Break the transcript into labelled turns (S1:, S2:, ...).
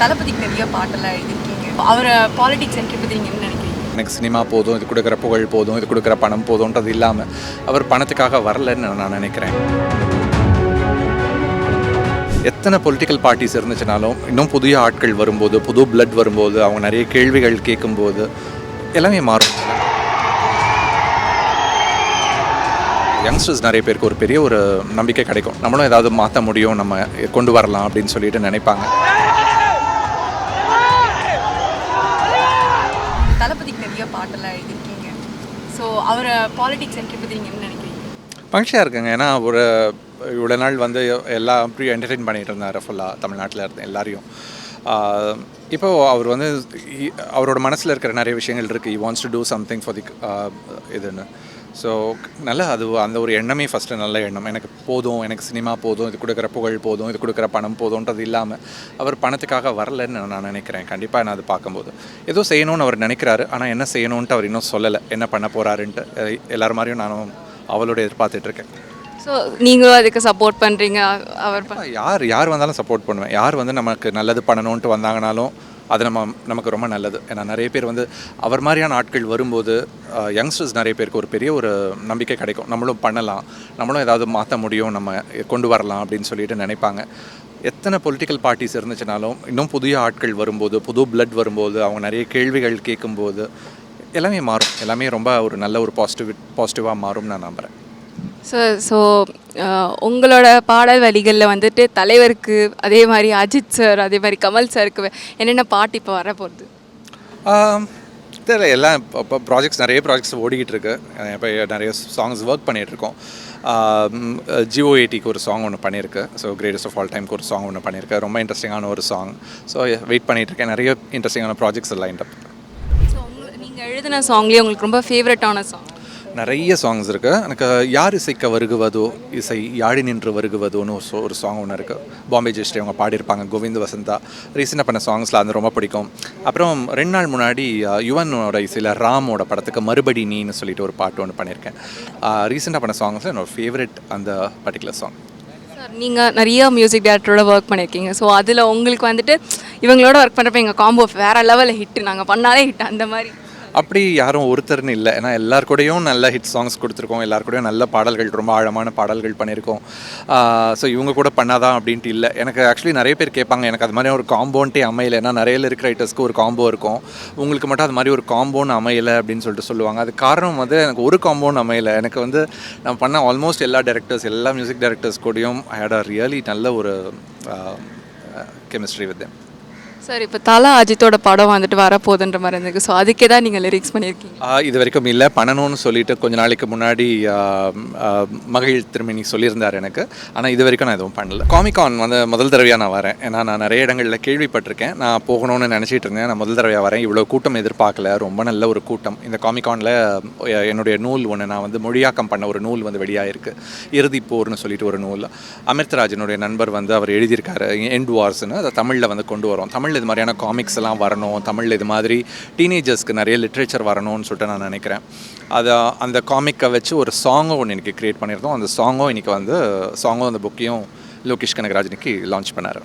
S1: தளபதிக்கு நிறைய பாட்டெல்லாம் எழுதியிருக்கீங்க. அவரை பாலிடிக்ஸ் என்ட்ரி பற்றி நீங்கள் என்ன நினைக்கிறீங்க?
S2: எனக்கு சினிமா போதும் இது கொடுக்குற புகழ் போதும் இது கொடுக்குற பணம் போதும்ன்றது இல்லாமல் அவர் பணத்துக்காக வரலன்னு நான் நினைக்கிறேன். எத்தனை பொலிட்டிக்கல் பார்ட்டிஸ் இருந்துச்சுனாலும் இன்னும் புதிய ஆட்கள் வரும்போது புது பிளட் வரும்போது அவங்க நிறைய கேள்விகள் கேட்கும்போது எல்லாமே மாறும். யங்ஸ்டர்ஸ் நிறைய பேருக்கு ஒரு பெரிய ஒரு நம்பிக்கை கிடைக்கும். நம்மளும் ஏதாவது மாற்ற முடியும் நம்ம கொண்டு வரலாம் அப்படின்னு சொல்லிட்டு நினைப்பாங்க
S1: தளபதிக்கு நிறைய பாட்டெல்லாம் எழுதியிருக்கீங்க. ஸோ அவரை பாலிடிக்ஸ் என்ட்ரி பற்றி நீங்கள் என்ன நினைக்கிறீங்க?
S2: மகிழ்ச்சியாக இருக்குங்க. ஏன்னா ஒரு இவ்வளோ நாள் வந்து எல்லா அப்படியும் என்டர்டெயின் பண்ணிட்டு இருந்தார் ஃபுல்லாக தமிழ்நாட்டில் இருந்த எல்லாரையும். இப்போது இப்போ அவர் வந்து அவரோட மனசில் இருக்கிற நிறைய விஷயங்கள் இருக்குது he wants to do something for the இதுன்னு. ஸோ நல்ல அது அந்த ஒரு எண்ணமே ஃபஸ்ட்டு நல்ல எண்ணம். எனக்கு போதும் எனக்கு சினிமா போதும் இது கொடுக்குற புகழ் போதும் இது கொடுக்குற பணம் போதும்ன்றது இல்லாமல் அவர் பணத்துக்காக வரலன்னு நான் நினைக்கிறேன். கண்டிப்பாக நான் அது பார்க்கும்போது. ஏதோ செய்யணும்னு அவர் நினைக்கிறாரு ஆனால் என்ன செய்யணுன்ட்டு அவர் இன்னும் சொல்லலை. என்ன பண்ண போகிறாருன்ட்டு எல்லார் மாதிரியும் நானும் அவளோட எதிர்பார்த்துட்டு இருக்கேன்.
S3: ஸோ நீங்களும் அதுக்கு சப்போர்ட் பண்ணுறீங்க அவர்
S2: யார் யார் வந்தாலும் சப்போர்ட் பண்ணுவேன். யார் வந்து நமக்கு நல்லது பண்ணணுன்ட்டு வந்தாங்கனாலும் அது நம்ம நமக்கு ரொம்ப நல்லது. ஏன்னா நிறைய பேர் வந்து அவர் மாதிரியான ஆட்கள் வரும்போது யங்ஸ்டர்ஸ் நிறைய பேருக்கு ஒரு பெரிய ஒரு நம்பிக்கை கிடைக்கும். நம்மளும் பண்ணலாம். நம்மளும் ஏதாவது மாற்ற முடியும். நம்ம கொண்டு வரலாம் அப்படின்னு சொல்லிட்டு நினைப்பாங்க. எத்தனை பொலிட்டிக்கல் பார்ட்டிஸ் இருந்துச்சுனாலும் இன்னும் புதிய ஆட்கள் வரும்போது புது பிளட் வரும்போது அவங்க நிறைய கேள்விகள் கேட்கும்போது எல்லாமே மாறும். எல்லாமே ரொம்ப ஒரு நல்ல ஒரு பாசிட்டிவ் பாசிட்டிவாக மாறும் நான் நம்புகிறேன்
S3: ஸோ ஸோ உங்களோட பாடல் வரிகளில் வந்துட்டு தலைவருக்கு அதே மாதிரி அஜித் சார் அதே மாதிரி கமல் சாருக்கு என்னென்ன பாட்டு இப்போ வர போகுது
S2: தெரியல எல்லாம் இப்போ ப்ராஜெக்ட்ஸ் நிறைய ப்ராஜெக்ட்ஸ் ஓடிக்கிட்டு இருக்கு. இப்போ நிறைய சாங்ஸ் ஒர்க் பண்ணிகிட்டு இருக்கோம். ஜிஓ எயிட்டிக்கு ஒரு சாங் ஒன்று பண்ணியிருக்கு ஸோ கிரேட்டஸ்ட் ஆஃப் ஆல் டைம்க்கு ஒரு சாங் ஒன்று பண்ணியிருக்கேன் ரொம்ப இன்ட்ரெஸ்டிங்கான ஒரு சாங் ஸோ வெயிட் பண்ணிட்டு இருக்கேன். நிறைய இன்ட்ரெஸ்டிங்கான ப்ராஜெக்ட்ஸ் லைன் அப்
S3: ஸோ நீங்கள் எழுதின சாங்லேயே உங்களுக்கு ரொம்ப ஃபேவரட்டான சாங்
S2: நிறைய சாங்ஸ் இருக்குது எனக்கு யார் இசைக்க வருகுவதோ இசை யாழி நின்று வருகுவதோன்னு ஒரு ஒரு சாங் ஒன்று இருக்குது பாம்பே ஜெயஸ்ரீ அவங்க பாடியிருப்பாங்க கோவிந்த் வசந்தா. ரீசெண்டாக பண்ண சாங்ஸில் அது ரொம்ப பிடிக்கும். அப்புறம் ரெண்டு நாள் முன்னாடி யுவனோட இசையில் ராமோட படத்துக்கு மறுபடி நீன்னு சொல்லிட்டு ஒரு பாட்டு ஒன்று பண்ணியிருக்கேன். ரீசெண்டாக பண்ண சாங்ஸில் என்னோட ஃபேவரட் அந்த பர்டிகுலர் சாங்
S3: சார் நீங்கள் நிறைய மியூசிக் டேரக்டரோட ஒர்க் பண்ணியிருக்கீங்க. ஸோ அதில் உங்களுக்கு வந்துட்டு இவங்களோட ஒர்க் பண்ணுறப்ப எங்கள் காம்போ வேறு லெவலில் ஹிட் நாங்கள் பண்ணாலே ஹிட் அந்த மாதிரி.
S2: அப்படி யாரும் ஒருத்தர்னு இல்லை. ஏன்னா எல்லார் கூடயும் நல்ல ஹிட் சாங்ஸ் கொடுத்துருக்கோம். எல்லார் கூடயும் நல்ல பாடல்கள் ரொம்ப ஆழமான பாடல்கள் பண்ணியிருக்கோம். ஸோ இவங்க கூட பண்ணாதான் அப்படின்ட்டு இல்லை. எனக்கு ஆக்சுவலி நிறைய பேர் கேட்பாங்க எனக்கு அது மாதிரி ஒரு காம்போன்ட்டே அமையலை. ஏன்னா நிறைய இருக்கிற ரைட்டர்ஸ்க்கு ஒரு காம்போ இருக்கும். உங்களுக்கு மட்டும் அது மாதிரி ஒரு காம்போன்னு அமையலை அப்படின்னு சொல்லிட்டு சொல்லுவாங்க. அது காரணம் வந்து எனக்கு ஒரு காம்போன்னு அமையலை. எனக்கு வந்து நான் பண்ண ஆல்மோஸ்ட் எல்லா டேரக்டர்ஸ் எல்லா மியூசிக் டைரக்டர்ஸ் கூடயும் ஐ ஹேட் அ ரியலி நல்ல ஒரு கெமிஸ்ட்ரி வித்
S3: சார் இப்போ தலா அஜித்தோட படம் வந்துட்டு வரப்போகுதுன்ற மாதிரி இருந்துருக்கு ஸோ அதுக்கே தான் நீங்கள் லிரிக்ஸ் பண்ணியிருக்கீங்க.
S2: இது வரைக்கும் இல்லை. பண்ணணும்னு சொல்லிட்டு கொஞ்ச நாளைக்கு முன்னாடி மகிழ் திருமணி சொல்லியிருந்தார் எனக்கு. ஆனால் இது வரைக்கும் நான் எதுவும் பண்ணல. காமிகான் வந்து முதல் தடவையாக நான் வரேன். ஏன்னா நான் நிறைய இடங்களில் கேள்விப்பட்டிருக்கேன். நான் போகணும்னு நினச்சிட்டு இருந்தேன். நான் முதல் தடவையாக வரேன். இவ்வளோ கூட்டம் எதிர்பார்க்கல. ரொம்ப நல்ல ஒரு கூட்டம். இந்த காமிகானில் என்னுடைய நூல் ஒன்று நான் வந்து மொழியாக்கம் பண்ண ஒரு நூல் வந்து வெளியாகிருக்கு இறுதி போர்னு சொல்லிட்டு ஒரு நூல். அமிர்தராஜனுடைய நண்பர் வந்து அவர் எழுதியிருக்காரு. எண்ட் வார்ஸ்னு அதை தமிழில் வந்து கொண்டு வரோம். தமிழில் இது மாதிரியான காமிக்ஸ் எல்லாம் வரணும் தமிழில் இது மாதிரி டீனேஜர்ஸ்க்கு நிறைய லிட்ரேச்சர் வரணும்னு சொல்லிட்டு நான் நினைக்கிறேன். அதை அந்த காமிக்கை வச்சு ஒரு சாங்கும் ஒன்று இன்றைக்கி க்ரியேட் பண்ணியிருந்தோம். அந்த சாங்கும் இன்றைக்கி வந்து சாங்கும் அந்த புக்கையும் லோகேஷ் கனகராஜ் இன்றைக்கி லான்ச் பண்ணார்.